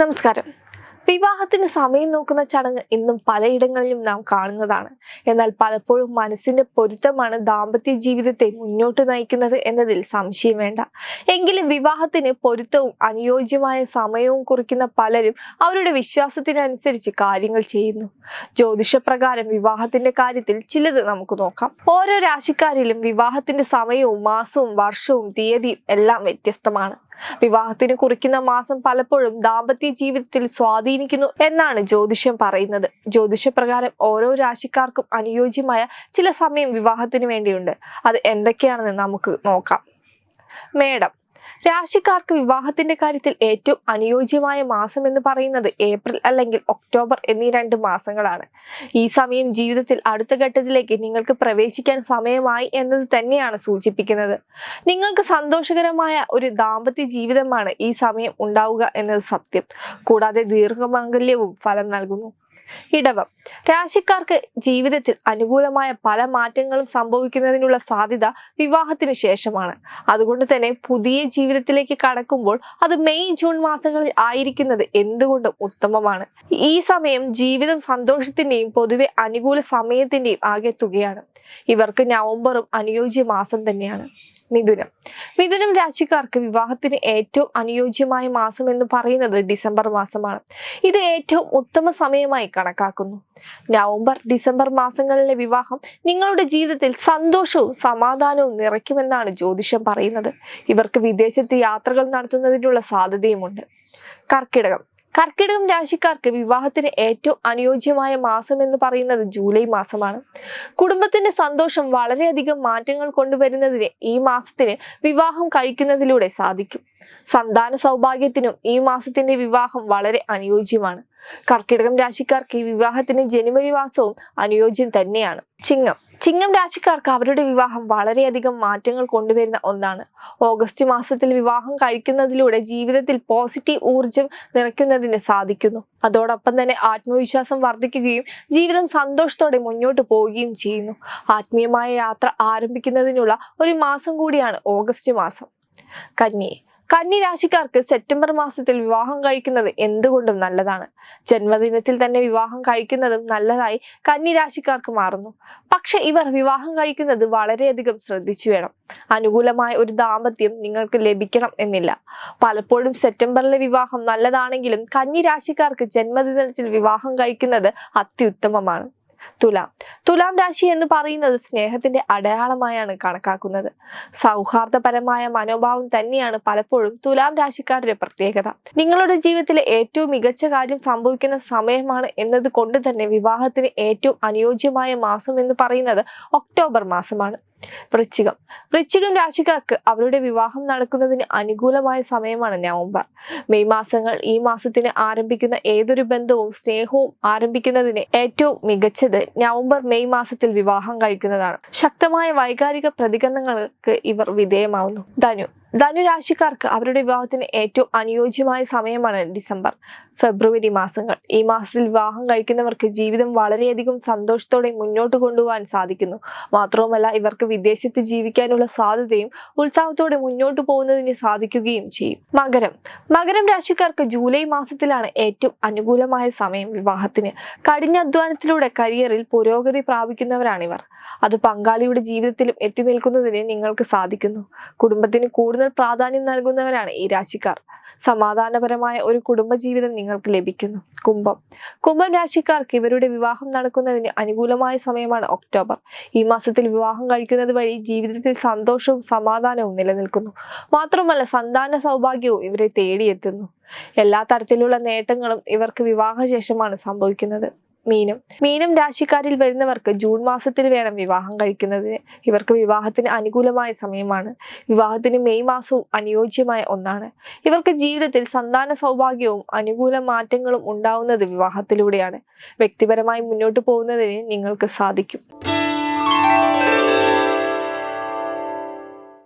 നമസ്കാരം. വിവാഹത്തിന് സമയം നോക്കുന്ന ചടങ്ങ് ഇന്നും പലയിടങ്ങളിലും നാം കാണുന്നതാണ്. എന്നാൽ പലപ്പോഴും മനസ്സിന്റെ പൊരുത്തമാണ് ദാമ്പത്യ ജീവിതത്തെ മുന്നോട്ട് നയിക്കുന്നത് എന്നതിൽ സംശയം വേണ്ട. എങ്കിലും വിവാഹത്തിന് പൊരുത്തവും അനുയോജ്യമായ സമയവും കുറിക്കുന്ന പലരും അവരുടെ വിശ്വാസത്തിനനുസരിച്ച് കാര്യങ്ങൾ ചെയ്യുന്നു. ജ്യോതിഷപ്രകാരം വിവാഹത്തിന്റെ കാര്യത്തിൽ ചിലത് നമുക്ക് നോക്കാം. ഓരോ രാശിക്കാരിലും വിവാഹത്തിന്റെ സമയവും മാസവും വർഷവും തീയതിയും എല്ലാം വ്യത്യസ്തമാണ്. വിവാഹത്തിന് കുറിക്കുന്ന മാസം പലപ്പോഴും ദാമ്പത്യ ജീവിതത്തിൽ സ്വാധീനിക്കുന്നു എന്നാണ് ജ്യോതിഷം പറയുന്നത്. ജ്യോതിഷപ്രകാരം ഓരോ രാശിക്കാർക്കും അനുയോജ്യമായ ചില സമയം വിവാഹത്തിന് വേണ്ടിയുണ്ട്. അത് എന്തൊക്കെയാണെന്ന് നമുക്ക് നോക്കാം. മേടം. രാശിക്കാർക്ക് വിവാഹത്തിന്റെ കാര്യത്തിൽ ഏറ്റവും അനുയോജ്യമായ മാസം എന്ന് പറയുന്നത് ഏപ്രിൽ അല്ലെങ്കിൽ ഒക്ടോബർ എന്നീ രണ്ട് മാസങ്ങളാണ്. ഈ സമയം ജീവിതത്തിൽ അടുത്ത ഘട്ടത്തിലേക്ക് നിങ്ങൾക്ക് പ്രവേശിക്കാൻ സമയമായി എന്നത് തന്നെയാണ് സൂചിപ്പിക്കുന്നത്. നിങ്ങൾക്ക് സന്തോഷകരമായ ഒരു ദാമ്പത്യ ജീവിതമാണ് ഈ സമയം ഉണ്ടാവുക എന്നത് സത്യം. കൂടാതെ ദീർഘമാംഗല്യവും ഫലം നൽകുന്നു. ഇടവം. രാശിക്കാർക്ക് ജീവിതത്തിൽ അനുകൂലമായ പല മാറ്റങ്ങളും സംഭവിക്കുന്നതിനുള്ള സാധ്യത വിവാഹത്തിന് ശേഷമാണ്. അതുകൊണ്ട് തന്നെ പുതിയ ജീവിതത്തിലേക്ക് കടക്കുമ്പോൾ അത് മെയ് ജൂൺ മാസങ്ങളിൽ ആയിരിക്കുന്നത് എന്തുകൊണ്ടും ഉത്തമമാണ്. ഈ സമയം ജീവിതം സന്തോഷത്തിന്റെയും പൊതുവെ അനുകൂല സമയത്തിന്റെയും ആകെ തുകയാണ്. ഇവർക്ക് നവംബറും അനുയോജ്യ മാസം തന്നെയാണ്. മിഥുനം. മിഥുനം രാശിക്കാർക്ക് വിവാഹത്തിന് ഏറ്റവും അനുയോജ്യമായ മാസം എന്ന് പറയുന്നത് ഡിസംബർ മാസമാണ്. ഇത് ഏറ്റവും ഉത്തമ സമയമായി കണക്കാക്കുന്നു. നവംബർ ഡിസംബർ മാസങ്ങളിലെ വിവാഹം നിങ്ങളുടെ ജീവിതത്തിൽ സന്തോഷവും സമാധാനവും നിറയ്ക്കുമെന്നാണ് ജ്യോതിഷം പറയുന്നത്. ഇവർക്ക് വിദേശത്ത് യാത്രകൾ നടത്തുന്നതിനുള്ള സാധ്യതയുമുണ്ട്. കർക്കിടകം കർക്കിടകം രാശിക്കാർക്ക് വിവാഹത്തിന് ഏറ്റവും അനുയോജ്യമായ മാസം എന്ന് പറയുന്നത് ജൂലൈ മാസമാണ്. കുടുംബത്തിന്റെ സന്തോഷം വളരെയധികം മാറ്റങ്ങൾ കൊണ്ടുവരുന്നതിന് ഈ മാസത്തിന് വിവാഹം കഴിക്കുന്നതിലൂടെ സാധിക്കും. സന്താന സൗഭാഗ്യത്തിനും ഈ മാസത്തിന്റെ വിവാഹം വളരെ അനുയോജ്യമാണ്. കർക്കിടകം രാശിക്കാർക്ക് ഈ വിവാഹത്തിന് ജനുവരി മാസവും അനുയോജ്യം തന്നെയാണ്. ചിങ്ങം. ചിങ്ങം രാശിക്കാർക്ക് അവരുടെ വിവാഹം വളരെയധികം മാറ്റങ്ങൾ കൊണ്ടുവരുന്ന ഒന്നാണ്. ഓഗസ്റ്റ് മാസത്തിൽ വിവാഹം കഴിക്കുന്നതിലൂടെ ജീവിതത്തിൽ പോസിറ്റീവ് ഊർജം നിറയ്ക്കുന്നതിന് സാധിക്കുന്നു. അതോടൊപ്പം തന്നെ ആത്മവിശ്വാസം വർദ്ധിക്കുകയും ജീവിതം സന്തോഷത്തോടെ മുന്നോട്ട് പോവുകയും ചെയ്യുന്നു. ആത്മീയമായ യാത്ര ആരംഭിക്കുന്നതിനുള്ള ഒരു മാസം കൂടിയാണ് ഓഗസ്റ്റ് മാസം. കന്നി കന്നി രാശിക്കാർക്ക് സെപ്റ്റംബർ മാസത്തിൽ വിവാഹം കഴിക്കുന്നത് എന്തുകൊണ്ടും നല്ലതാണ്. ജന്മദിനത്തിൽ തന്നെ വിവാഹം കഴിക്കുന്നതും നല്ലതായി കന്നി രാശിക്കാർക്ക് മാറുന്നു. പക്ഷെ ഇവർ വിവാഹം കഴിക്കുന്നത് വളരെയധികം ശ്രദ്ധിച്ചു വേണം. അനുകൂലമായ ഒരു ദാമ്പത്യം നിങ്ങൾക്ക് ലഭിക്കണം എന്നില്ല. പലപ്പോഴും സെപ്റ്റംബറിലെ വിവാഹം നല്ലതാണെങ്കിലും കന്നി രാശിക്കാർക്ക് ജന്മദിനത്തിൽ വിവാഹം കഴിക്കുന്നത് അത്യുത്തമമാണ്. തുലാം. തുലാം രാശി എന്ന് പറയുന്നത് സ്നേഹത്തിന്റെ അടയാളമായാണ് കണക്കാക്കുന്നത്. സൗഹാർദ്ദപരമായ മനോഭാവം തന്നെയാണ് പലപ്പോഴും തുലാം രാശിക്കാരുടെ പ്രത്യേകത. നിങ്ങളുടെ ജീവിതത്തിലെ ഏറ്റവും മികച്ച കാര്യം സംഭവിക്കുന്ന സമയമാണ് എന്നത് കൊണ്ട് തന്നെ വിവാഹത്തിന് ഏറ്റവും അനുയോജ്യമായ മാസം എന്ന് പറയുന്നത് ഒക്ടോബർ മാസമാണ്. വൃശ്ചികം. വൃശ്ചികം രാശിക്കാർക്ക് അവരുടെ വിവാഹം നടക്കുന്നതിന് അനുകൂലമായ സമയമാണ് നവംബർ. മെയ് മാസങ്ങൾ ഈ മാസത്തിന് ആരംഭിക്കുന്ന ഏതൊരു ബന്ധവും സ്നേഹവും ആരംഭിക്കുന്നതിന് ഏറ്റവും മികച്ചത് നവംബർ മെയ് മാസത്തിൽ വിവാഹം കഴിക്കുന്നതാണ്. ശക്തമായ വൈകാരിക പ്രതികരണങ്ങൾക്ക് ഇവർ വിധേയമാവുന്നു. ധനു. ധനുരാശിക്കാർക്ക് അവരുടെ വിവാഹത്തിന് ഏറ്റവും അനുയോജ്യമായ സമയമാണ് ഡിസംബർ. ഫെബ്രുവരി മാസങ്ങൾ. ഈ മാസത്തിൽ വിവാഹം കഴിക്കുന്നവർക്ക് ജീവിതം വളരെയധികം സന്തോഷത്തോടെ മുന്നോട്ട് കൊണ്ടുപോകാൻ സാധിക്കുന്നു. മാത്രവുമല്ല ഇവർക്ക് വിദേശത്ത് ജീവിക്കാനുള്ള സാധ്യതയും ഉത്സാഹത്തോടെ മുന്നോട്ട് പോകുന്നതിന് സാധിക്കുകയും ചെയ്യും. മകരം. മകരം രാശിക്കാർക്ക് ജൂലൈ മാസത്തിലാണ് ഏറ്റവും അനുകൂലമായ സമയം വിവാഹത്തിന്. കഠിന അധ്വാനത്തിലൂടെ കരിയറിൽ പുരോഗതി പ്രാപിക്കുന്നവരാണിവർ. അത് പങ്കാളിയുടെ ജീവിതത്തിലും എത്തി നിൽക്കുന്നതിന് നിങ്ങൾക്ക് സാധിക്കുന്നു. കുടുംബത്തിന് കൂടുതൽ പ്രാധാന്യം നൽകുന്നവരാണ് ഈ രാശിക്കാർ. സമാധാനപരമായ ഒരു കുടുംബജീവിതം നിങ്ങൾക്ക് ലഭിക്കുന്നു. കുംഭം. കുംഭം രാശിക്കാർക്ക് ഇവരുടെ വിവാഹം നടക്കുന്നതിന് അനുകൂലമായ സമയമാണ് ഒക്ടോബർ. ഈ മാസത്തിൽ വിവാഹം കഴിക്കുന്നത് വഴി ജീവിതത്തിൽ സന്തോഷവും സമാധാനവും നിലനിൽക്കുന്നു. മാത്രമല്ല സന്താന സൗഭാഗ്യവും ഇവരെ തേടിയെത്തുന്നു. എല്ലാ തരത്തിലുള്ള നേട്ടങ്ങളും ഇവർക്ക് വിവാഹശേഷമാണ് സംഭവിക്കുന്നത്. മീനം. മീനം രാശിക്കാരിൽ വരുന്നവർക്ക് ജൂൺ മാസത്തിൽ വേണം വിവാഹം കഴിക്കുന്നതിന്. ഇവർക്ക് വിവാഹത്തിന് അനുകൂലമായ സമയമാണ്. വിവാഹത്തിന് മെയ് മാസവും അനുയോജ്യമായ ഒന്നാണ്. ഇവർക്ക് ജീവിതത്തിൽ സന്താന സൗഭാഗ്യവും അനുകൂല മാറ്റങ്ങളും ഉണ്ടാവുന്നത് വിവാഹത്തിലൂടെയാണ്. വ്യക്തിപരമായി മുന്നോട്ട് പോകുന്നതിന് നിങ്ങൾക്ക് സാധിക്കും.